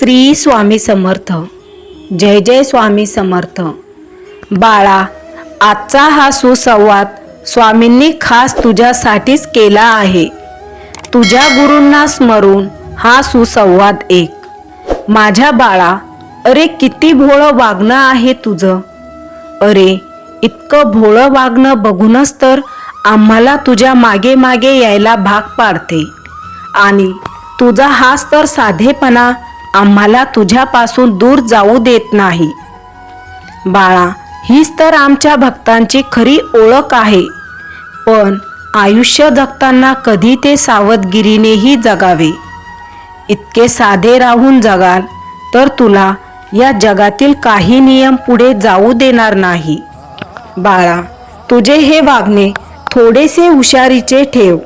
श्री स्वामी समर्थ. जय जय स्वामी समर्थ. बाळा आजचा हा सुसंवाद स्वामींनी खास तुझ्यासाठीच केला आहे. तुझ्या गुरूंना स्मरून हा सुसंवाद एक. माझ्या बाळा अरे किती भोळं वागणं आहे तुझं? अरे इतकं भोळं वागणं बघूनच तर आम्हाला तुझ्या मागे मागे यायला भाग पाडते. आणि तुझा हाच तर साधेपणा आम्हाला तुझ्यापासून दूर जाऊ देत नाही. बाळा हीच तर आमच्या भक्तांची खरी ओळख आहे. पण आयुष्य जगताना कधी ते सावधगिरीनेही जगावे. इतके साधे राहून जगाल तर तुला या जगातील काही नियम पुढे जाऊ देणार नाही. बाळा तुझे हे वागणे थोडेसे हुशारीचे ठेव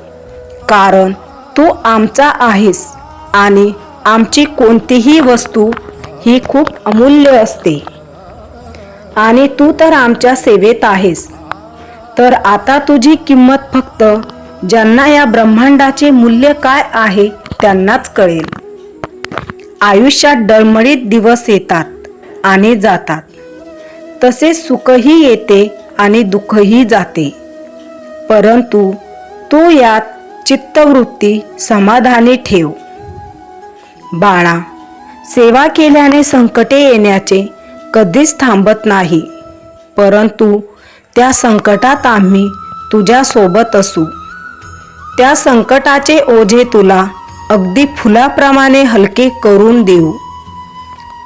कारण तू आमचा आहेस आणि आमची कोणतीही वस्तू ही खूप अमूल्य असते. आणि तू तर आमच्या सेवेत आहेस. तर आता तुझी किंमत फक्त ज्यांना या ब्रह्मांडाचे मूल्य काय आहे त्यांनाच कळेल. आयुष्यात डळमळीत दिवस येतात आणि जातात. तसेच सुखही येते आणि दुःखही जाते. परंतु तू यात चित्तवृत्ती समाधानी ठेव. बाळा सेवा केल्याने संकटे येण्याचे कधीच थांबत नाही. परंतु त्या संकटात आम्ही तुझ्या सोबत असू. त्या संकटाचे ओझे तुला अगदी फुलाप्रमाणे हलके करून देऊ.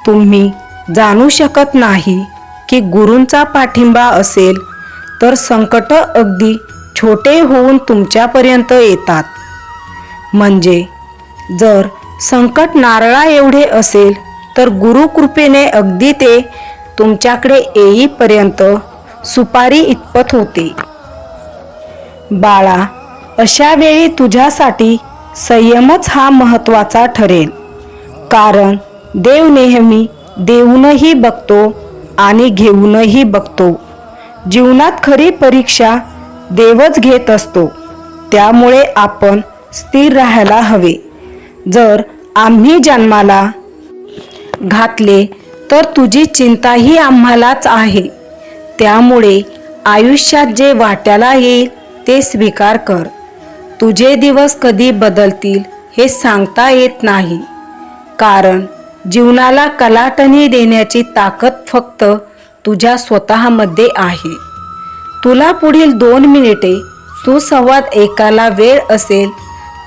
तुम्ही जाणू शकत नाही की गुरूंचा पाठिंबा असेल तर संकट अगदी छोटे होऊन तुमच्यापर्यंत येतात. म्हणजे जर संकट नारळा एवढे असेल तर गुरुकृपेने अगदी ते तुमच्याकडे येईपर्यंत सुपारी इतपत होते. बाळा अशा वेळी तुझ्यासाठी संयमच हा महत्त्वाचा ठरेल. कारण देव नेहमी देऊनही बघतो आणि घेऊनही बघतो. जीवनात खरी परीक्षा देवच घेत असतो. त्यामुळे आपण स्थिर राहायला हवे. जर आम्ही जन्माला घातले तर तुझी चिंताही आम्हालाच आहे. त्यामुळे आयुष्यात जे वाट्याला येईल ते स्वीकार कर. तुझे दिवस कधी बदलतील हे सांगता येत नाही. कारण जीवनाला कलाटणी देण्याची ताकद फक्त तुझ्या स्वतःमध्ये आहे. तुला पुढील दोन मिनिटे सुसंवाद ऐकायला वेळ असेल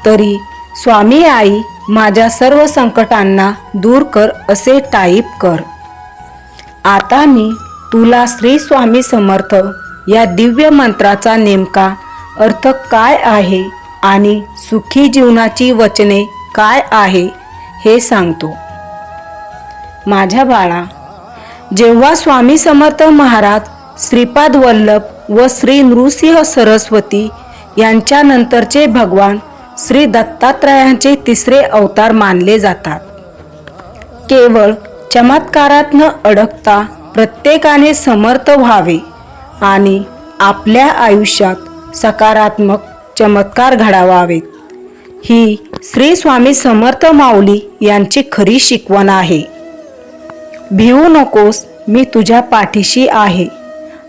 तरी स्वामी आई माझ्या सर्व संकटांना दूर कर असे टाईप कर. आता मी तुला श्री स्वामी समर्थ या दिव्य मंत्राचा नेमका अर्थ काय आहे आणि सुखी जीवनाची वचने काय आहे हे सांगतो. माझ्या बाळा जेव्हा स्वामी समर्थ महाराज श्रीपाद वल्लभ व श्री नृसिंह सरस्वती यांच्यानंतरचे भगवान श्री दत्तात्रयांचे तिसरे अवतार मानले जातात. केवळ चमत्कारात न अडकता प्रत्येकाने समर्थ व्हावे आणि आपल्या आयुष्यात सकारात्मक चमत्कार घडावावेत. ही श्री स्वामी समर्थ माऊली यांची खरी शिकवण आहे. भिवू नकोस मी तुझ्या पाठीशी आहे.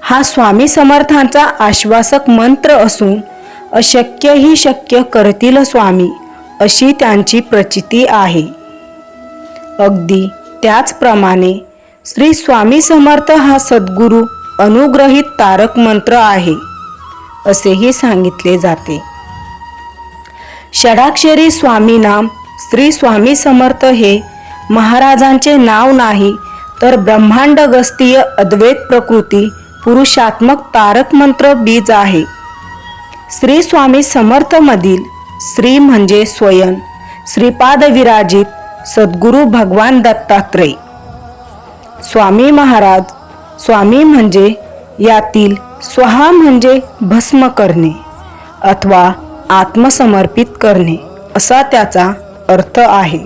हा स्वामी समर्थांचा आश्वासक मंत्र असून अशक्यही शक्य करतील स्वामी अशी त्यांची प्रचिती आहे. अगदी त्याचप्रमाणे श्री स्वामी समर्थ हा सद्गुरू अनुग्रहित तारक मंत्र आहे असेही सांगितले जाते. षडाक्षरी स्वामी नाम श्री स्वामी समर्थ हे महाराजांचे नाव नाही तर ब्रह्मांड गस्तीय अद्वैत प्रकृती पुरुषात्मक तारक मंत्र बीज आहे. श्री स्वामी समर्थ मधील श्री म्हणजे स्वयं. श्रीपाद विराजित सद्गुरू भगवान दत्तात्रय. स्वामी महाराज स्वामी म्हणजे यातील स्वहा म्हणजे भस्म करणे अथवा आत्मसमर्पित करणे असा त्याचा अर्थ आहे.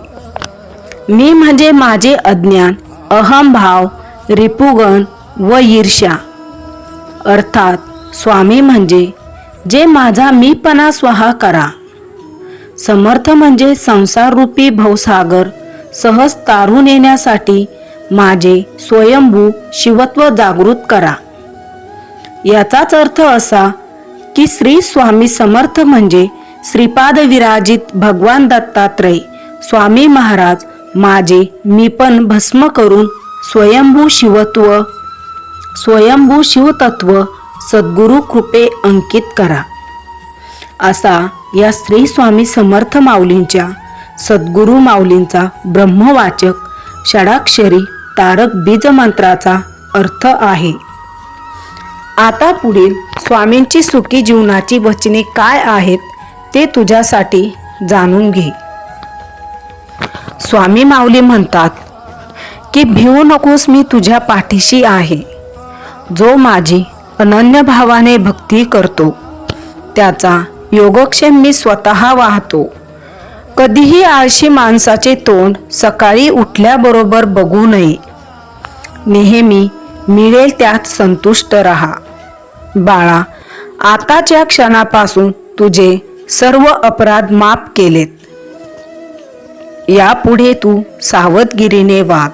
मी म्हणजे माझे अज्ञान अहमभाव रिपुगण व ईर्ष्या. अर्थात स्वामी म्हणजे जे माझा मीपणा स्वहा करा. समर्थ म्हणजे संसाररूपी भवसागर सहज तारून येण्यासाठी माझे स्वयंभू शिवत्व जागृत करा. याचाच अर्थ असा की श्री स्वामी समर्थ म्हणजे श्रीपाद विराजित भगवान दत्तात्रय स्वामी महाराज माझे मी पण भस्म करून स्वयंभू शिवत्व स्वयंभू शिवतत्व सद्गुरु कृपे अंकित करा. असा या श्री स्वामी समर्थ माऊलींच्या सद्गुरु माऊलींचा ब्रह्मवाचक षडाक्षरी तारक बीज मंत्राचा अर्थ आहे. आता पुढील स्वामींची सुखी जीवनाची वचने काय आहेत ते तुझ्यासाठी जाणून घे. स्वामी माऊली म्हणतात की भिवू नकोस मी तुझ्या पाठीशी आहे. जो माझी अनन्य भावाने भक्ती करतो. त्याचा योगक्षेम मी स्वतः वाहतो. कधीही आळशी माणसाचे तोंड सकाळी उठल्याबरोबर बघू नये. नेहमी मिळेल त्यात संतुष्ट रहा. बाळा आताच्या क्षणापासून तुझे सर्व अपराध माफ केलेत. यापुढे तू सावधगिरीने वाग.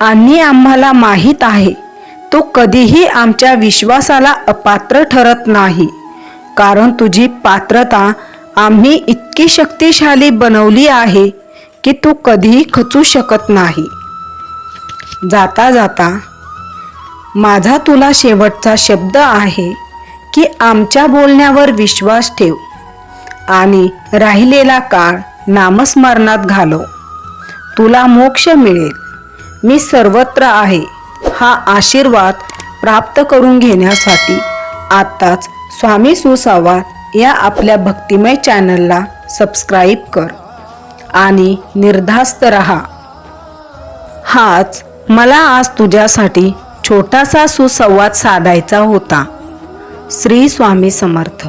आणि आम्हाला माहीत आहे तो कधीही आमच्या विश्वासाला अपात्र ठरत नाही. कारण तुझी पात्रता आम्ही इतकी शक्तिशाली बनवली आहे की तू कधीही खचू शकत नाही. जाता जाता माझा तुला शेवटचा शब्द आहे की आमच्या बोलण्यावर विश्वास ठेव आणि राहिलेला काळ नामस्मरणात घालव. तुला मोक्ष मिळेल. मी सर्वत्र आहे. हा आशीर्वाद प्राप्त करून घेण्यासाठी आत्ताच स्वामी सुसंवाद या आपल्या भक्तिमय चॅनलला सबस्क्राईब कर आणि निर्धास्त रहा. हाच मला आज तुझ्यासाठी छोटासा सुसंवाद साधायचा होता. श्री स्वामी समर्थ.